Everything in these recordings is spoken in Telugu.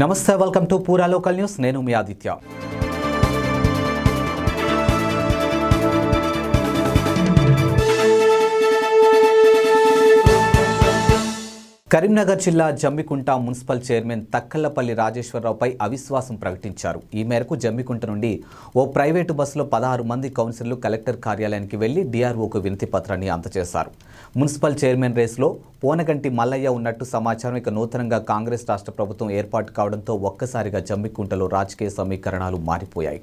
నమస్తే welcome to Pura local news నేను మీ ఆదిత్య. కరీంనగర్ జిల్లా జమ్మికుంట మున్సిపల్ చైర్మన్ తక్కలపల్లి రాజేశ్వరరావుపై అవిశ్వాసం ప్రకటించారు. ఈ మేరకు జమ్మికుంట నుండి ఓ ప్రైవేటు బస్సులో పదహారు మంది కౌన్సిలర్లు కలెక్టర్ కార్యాలయానికి వెళ్ళి డిఆర్ఓకు వినతి పత్రాన్ని అందజేశారు. మున్సిపల్ చైర్మన్ రేసులో పోనగంటి మల్లయ్య ఉన్నట్టు సమాచారం ఇక నూతనంగా కాంగ్రెస్ రాష్ట్ర ప్రభుత్వం ఏర్పాటు కావడంతో ఒక్కసారిగా జమ్మికుంటలో రాజకీయ సమీకరణాలు మారిపోయాయి.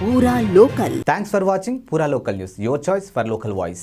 Pura local thanks for watching Pura local news your choice for local voice